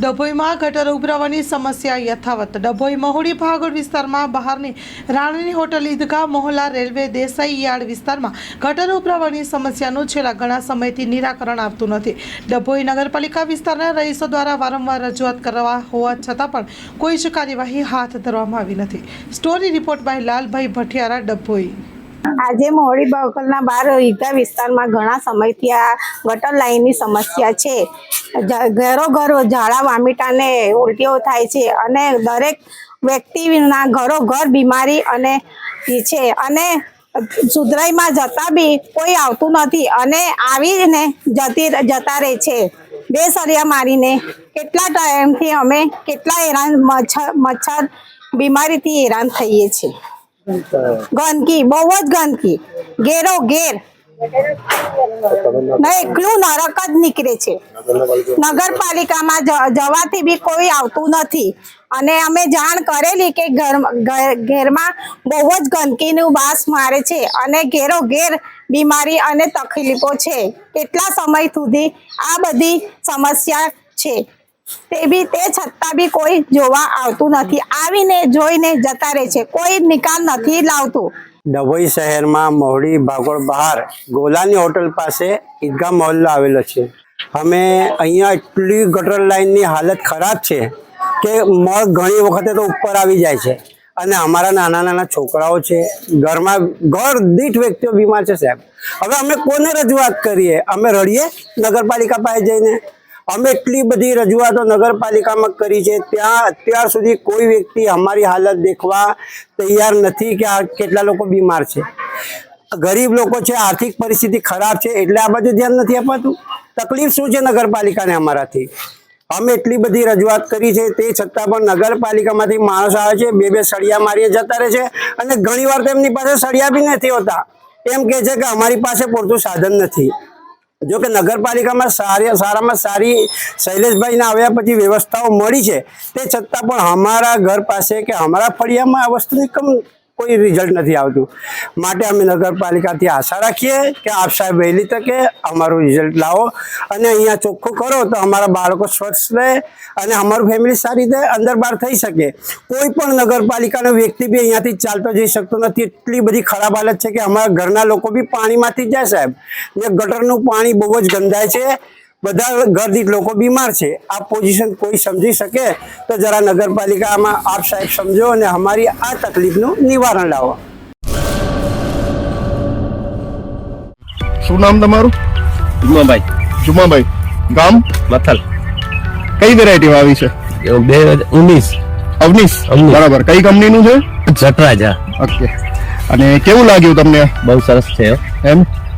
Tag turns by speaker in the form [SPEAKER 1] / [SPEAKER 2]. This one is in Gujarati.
[SPEAKER 1] ડભોઈમાં ગટર ઉભરાવાની સમસ્યા યથાવત. ડભોઈ મહુડી ભાગોળ વિસ્તારમાં બહારની રાણીની હોટલ ઈદગાહ મોહલા રેલવે દેસાઈ યાર્ડ વિસ્તારમાં ગટર ઉભરાવાની સમસ્યાનું છેલ્લા ઘણા સમયથી નિરાકરણ આવતું નથી. ડભોઈ નગરપાલિકા વિસ્તારના રહીશો દ્વારા વારંવાર રજૂઆત કરવા હોવા છતાં પણ કોઈ જ કાર્યવાહી હાથ ધરવામાં આવી નથી. Story report by Lalbhai Bhathiyara, Dabhoi.
[SPEAKER 2] આજે મોડી બગલના બાર ઈદા વિસ્તારમાં ઘણા સમયથી આ ગટર લાઈનની સમસ્યા છે. ઘરો ઘરો ઝાડા વામીટાને ઉલટીઓ થાય છે અને દરેક વ્યક્તિના ઘરો ઘર બીમારી અને છે અને સુધરાઈમાં જતા બી કોઈ આવતું નથી અને આવીને જતી જતા રહે છે. બે સળિયા મારીને કેટલા ટાઈમથી અમે કેટલા હેરાન મચ્છર મચ્છર બીમારીથી હેરાન થઈએ છીએ. ગંદકી બહુ જ ગંદકી. ઘેરો ઘેર. ને એકલું નરક જ નીકળે છે. નગરપાલિકામાં જવાથી બી કોઈ આવતું નથી. અને અમે જાણ કરેલી કે ઘર ઘેરમાં બહુ જ ગંદકીનું વાસ મારે છે અને ઘેરો ઘેર બીમારી અને તકલીફો છે. કેટલા સમય સુધી આ બધી સમસ્યા છે? તે બી તે છતાં બી કોઈ જોવા આવતું નથી. આવીને જોઈને જતા રહે છે. કોઈ નિકાલ નથી લાવતું.
[SPEAKER 3] ડભોઈ શહેરમાં મહુડી ભાગોળ બહાર ગોલાની હોટલ પાસે ઈદગાહ મહોલ્લો આવેલો છે. અમે અહીંયા એટલી ગટર લાઇનની હાલત ખરાબ છે કે મળ ઘણી વખતે તો ઉપર આવી જાય છે. અને અમારા નાના નાના છોકરાઓ છે. ઘરમાં ઘર દીઠ વ્યક્તિઓ બીમાર છે સાહેબ. હવે અમે કોને રજૂઆત કરીએ? અમે રડીએ નગરપાલિકા પાસે જઈને? અમે એટલી બધી રજૂઆતો નગરપાલિકામાં કરી છે. ત્યાં અત્યાર સુધી કોઈ વ્યક્તિ અમારી હાલત દેખવા તૈયાર નથી કે આ કેટલા લોકો બીમાર છે. ગરીબ લોકો છે, આર્થિક પરિસ્થિતિ ખરાબ છે, એટલે આ બધું ધ્યાન નથી અપાતું. તકલીફ શું છે નગરપાલિકાને અમારાથી? અમે એટલી બધી રજૂઆત કરી છે, તે છતાં પણ નગરપાલિકામાંથી માણસ આવે છે, બે બે સળિયા મારીએ જતા રહે છે અને ઘણીવાર તેમની પાસે સળિયા બી નથી હોતા. એમ કહે છે કે અમારી પાસે પૂરતું સાધન નથી. જો કે નગરપાલિકામાં સારી સારામાં સારી શૈલેષભાઈના આવ્યા પછી વ્યવસ્થાઓ મળી છે, તે છતાં પણ અમારા ઘર પાસે કે અમારા ફળિયામાં આ વસ્તુની કમ કોઈ રિઝલ્ટ નથી આવતું. માટે અમે નગરપાલિકાથી આશા રાખીએ કે આપ સાહેબ વહેલી તકે અમારું રિઝલ્ટ લાવો અને અહીંયા ચોખ્ખું કરો તો અમારા બાળકો સ્વચ્છ રહે અને અમારું ફેમિલી સારી રીતે અંદર બહાર થઈ શકે. કોઈ પણ નગરપાલિકાનો વ્યક્તિ બી અહીંયાથી ચાલતો જઈ શકતો નથી. એટલી બધી ખરાબ હાલત છે કે અમારા ઘરના લોકો બી પાણીમાંથી જાય સાહેબ. ને ગટરનું પાણી બહુ જ ગંધાય છે. બધા ઘરદીઠ લોકો બીમાર છે. આ પોઝિશન કોઈ સમજી શકે? તો જરા નગરપાલિકામાં આપ સાહેબ સમજો અને અમારી આ તકલીફનું નિવારણ લાવો.
[SPEAKER 4] શું નામ તમારું?
[SPEAKER 5] જુમાભાઈ.
[SPEAKER 4] જુમાભાઈ. ગામ?
[SPEAKER 5] મથલ.
[SPEAKER 4] કઈ વેરાયટી આવી છે?
[SPEAKER 5] બે હજાર ઉન્નીસ અવનીસ.
[SPEAKER 4] બરાબર. કઈ કંપનીનું છે?
[SPEAKER 5] જટરાજા.
[SPEAKER 4] ઓકે. અને કેવું લાગ્યું તમને?
[SPEAKER 5] બહુ સરસ છે.
[SPEAKER 4] એમ?